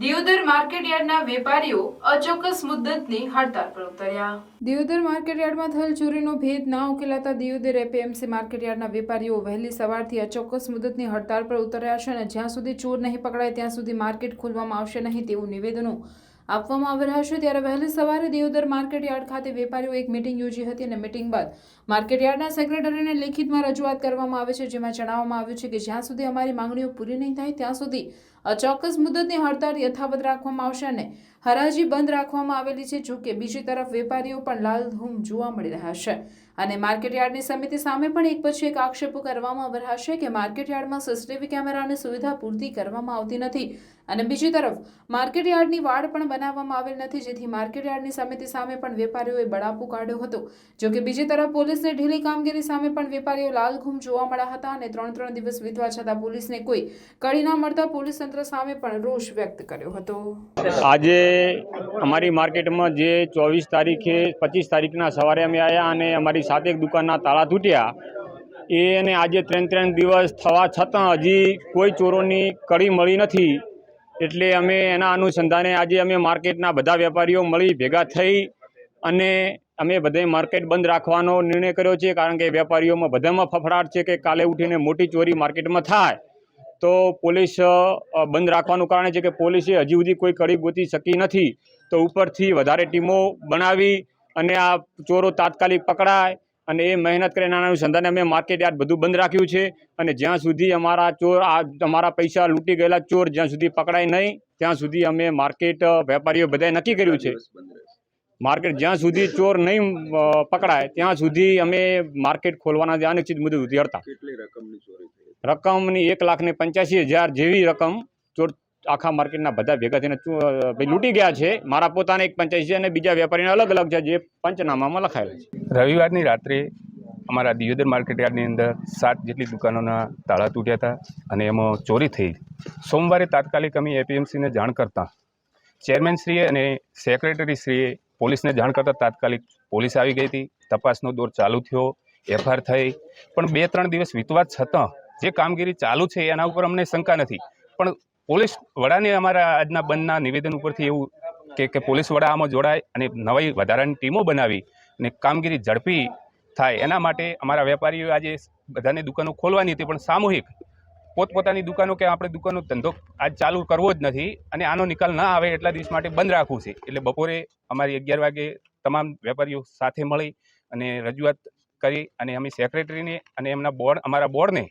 દિયોદર માર્કેટયાર્ડના વેપારીઓ અચોક્કસ મુદ્દતની હડતાલ પર ઉતર્યા. દિયોદર માર્કેટયાર્ડમાં થયેલ ચોરીનો ભેદ ના ઉકેલાતા દિયોદર એપીએમસી માર્કેટયાર્ડના વેપારીઓ વહેલી સવારથી અચોક્કસ મુદ્દતની હડતાળ પર ઉતર્યા છે અને જ્યાં સુધી ચોર નહીં પકડાય ત્યાં સુધી માર્કેટ ખોલવામાં આવશે નહીં તેવું નિવેદનો આપવામાં આવી રહ્યા છે. ત્યારે વહેલી સવારે દેવદર માર્કેટયાર્ડ ખાતે વેપારીઓ એક મિટિંગ યોજી હતી અને મિટિંગ બાદ માર્કેટયાર્ડના સેક્રેટરીને લેખિતમાં રજૂઆત કરવામાં આવે છે, જેમાં જણાવવામાં આવ્યું છે કે જ્યાં સુધી અમારી માંગણીઓ પૂરી નહીં થાય, ત્યાં સુધી અચોક્કસ મુદતની હડતાળ યથાવત રાખવામાં આવશે અને હરાજી બંધ રાખવામાં આવેલી છે, જો કે બીજી તરફ વેપારીઓ પણ લાલધૂમ જોવા મળી રહ્યા છે. અને માર્કેટયાર્ડની સમિતિ સામે પણ એક પછી એક આક્ષેપો કરવામાં રહ્યા કે માર્કેટયાર્ડમાં સીસીટીવી કેમેરાની સુવિધા પૂરતી કરવામાં આવતી નથી. અને બીજી તરફ માર્કેટયાર્ડની વાડ પણ બનાવવામાં આવેલ નથી, જેથી માર્કેટયાર્ડની સમિતિ સામે પણ વેપારીઓએ બળાપો કાઢ્યો હતો. જો કે બીજી તરફ, પોલીસની ઢીલી કામગીરી સામે પણ વેપારીઓ લાલઘૂમ જોવા મળ્યા હતા અને ત્રણ ત્રણ દિવસ વીતવા છતાં પોલીસને કોઈ કડી ના મળતા પોલીસ તંત્ર સામે પણ રોષ વ્યક્ત કર્યો હતો. આજે અમારી માર્કેટમાં જે ચોવીસ તારીખે, પચીસ તારીખના સવારે અમે આવ્યા અને અમારી સાતેક દુકાનના તાળા તૂટ્યા. એ અને આજે ત્રણ ત્રણ દિવસ થવા છતાં હજી કોઈ ચોરોની કડી મળી નથી. એટલે અમે એના અનુસંધાને આજે અમે માર્કેટના બધા વેપારીઓ મળી ભેગા થઈ અને અમે બધે માર્કેટ બંધ રાખવાનો નિર્ણય કર્યો છે, કારણ કે વેપારીઓમાં બધામાં ફફડાટ છે કે કાલે ઉઠીને મોટી ચોરી માર્કેટમાં થાય. તો પોલીસ બંધ રાખવાનું કારણ છે કે પોલીસે હજી સુધી કોઈ કડી ગોતી શકી નથી. તો ઉપરથી વધારે ટીમો બનાવી અને આ ચોરો તાત્કાલિક પકડાય અને એ મહેનત કરીને આના અનુસંધાને અમે માર્કેટ યાર્ડ બધું બંધ રાખ્યું છે. અને જ્યાં સુધી અમારા ચોર, આ અમારા પૈસા લૂંટી ગયેલા ચોર જ્યાં સુધી પકડાય નહીં, ત્યાં સુધી અમે માર્કેટ વેપારીઓ બધાએ નક્કી કર્યું છે. માર્કેટ જ્યાં સુધી ચોર નહીં પકડાય, ત્યાં સુધી અમે માર્કેટ ખોલવાના અનિશ્ચિત બધું સુધી હતા રકમની એક લાખ ને પંચ્યાસી હજાર જેવી રકમ ચોર આખા માર્કેટના બધા ભેગા થઈને લૂંટી ગયા છે. મારા પોતાને એક પંચ્યાસી અને બીજા વેપારીને અલગ અલગ છે, જે પંચનામામાં લખાયેલ છે. રવિવારની રાત્રે અમારા દિયોદર માર્કેટ યાર્ડની અંદર સાત જેટલી દુકાનોના તાળા તૂટ્યા હતા અને એમાં ચોરી થઈ. સોમવારે તાત્કાલિક અમે એપીએમસીને જાણ કરતાં. ચેરમેનશ્રીએ અને સેક્રેટરીશ્રીએ પોલીસને જાણ કરતાં તાત્કાલિક પોલીસ આવી ગઈ હતી. તપાસનો દોર ચાલુ થયો, એફઆઈઆર થઈ. પણ બે ત્રણ દિવસ વીતવા છતાં જે કામગીરી ચાલુ છે એના ઉપર અમને શંકા નથી. પણ પોલીસ વડાને અમારા આજના બંધના નિવેદન ઉપરથી એવું કે કે પોલીસ વડા આમાં જોડાય અને નવી વધારાની ટીમો બનાવી અને કામગીરી ઝડપી થાય એના માટે અમારા વેપારીઓ આજે બધાની દુકાનો ખોલવાની હતી, પણ સામૂહિક પોતપોતાની દુકાનો કે આપણે દુકાનો ધંધો આજ ચાલુ કરવો જ નથી અને આનો નિકાલ ના આવે એટલા દિવસ માટે બંધ રાખવું છે. એટલે બપોરે અમારી અગિયાર વાગે તમામ વેપારીઓ સાથે મળી અને રજૂઆત કરી અને અમે સેક્રેટરીને અને એમના બોર્ડ અમારા બોર્ડને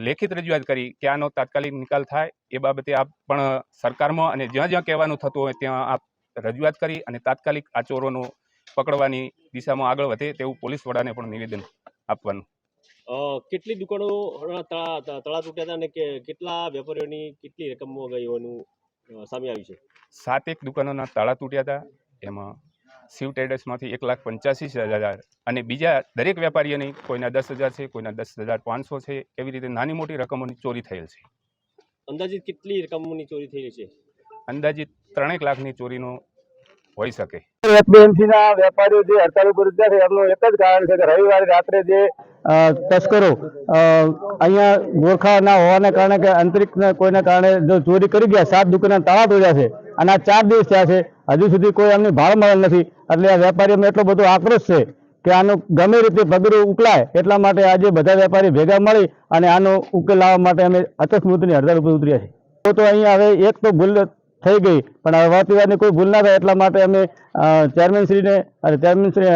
લેખિત રજૂઆત કરી કે આનો તાત્કાલિક નિકાલ થાય એ બાબતે આપ પણ સરકારમાં અને જ્યાં જ્યાં કહેવાનું થતું હોય ત્યાં આપ રજૂઆત કરી અને તાત્કાલિક આ ચોરોનો પકડવાની દિશામાં આગળ વધે તેવું પોલીસ વડાને પણ નિવેદન આપવાનું. કેટલી દુકાનો તળા તળા તૂટ્યા હતા અને કેટલા વેપારીઓની કેટલી રકમો ગઈ હોવાનું સામે આવ્યું છે? સાત એક દુકાનોના તાળા તૂટ્યા હતા. એમાં શિવ ટ્રેડર્સમાંથી એક લાખ પંચ્યાસી હજાર અને બીજા દરેક વેપારીઓની કોઈના દસ હજાર છે કોઈના દસ હજાર પાંચસો છે એવી રીતે નાની મોટી રકમોની ચોરી થયેલ છે. અંદાજિત કેટલી રકમોની ચોરી થયેલી છે? અંદાજિત ત્રણેક લાખની ચોરીનો હોઈ શકે. એપીએમસીના વેપારીઓ જે હડતાલ ઉપર ઉતર્યા છે એમનું એક જ કારણ છે કે રવિવારે રાત્રે જે તસ્કરો અહીંયા ગોરખા ના હોવાના કારણે કે અંતરિક્ષના કોઈના કારણે જો ચોરી કરી ગયા સાત દુકાનના તાળા તોડ્યા છે અને આ ચાર દિવસ થયા છે હજુ સુધી કોઈ એમની ભાવ મળેલ નથી. એટલે આ વેપારીઓમાં એટલો બધો આક્રોશ છે કે આનું ગમે રીતે પગરું ઉકલાય એટલા માટે આજે બધા વેપારી ભેગા મળી અને આનો ઉકેલ લાવવા માટે અમે અકસ્માતની હડતાળ ઉપર ઉતર્યા છીએ. તો અહીંયા હવે એક તો ભૂલ થઈ ગઈ, પણ હવે વાતવિવાદની કોઈ ભૂલ ના થાય એટલા માટે અમે ચેરમેનશ્રીને અને ચેરમેનશ્રી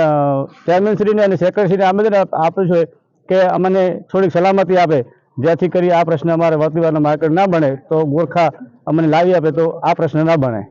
ચેરમેનશ્રીને અને સેક્રેટરીને આમંત્રણ આપ- આપ્યું છે કે અમને થોડીક સલામતી આપે. જેથી કરી આ પ્રશ્ન અમારે વાતવિવાદનો માર્કેટ ના બને, તો ગોરખા અમને લાવી આપે તો આ પ્રશ્ન ના બને.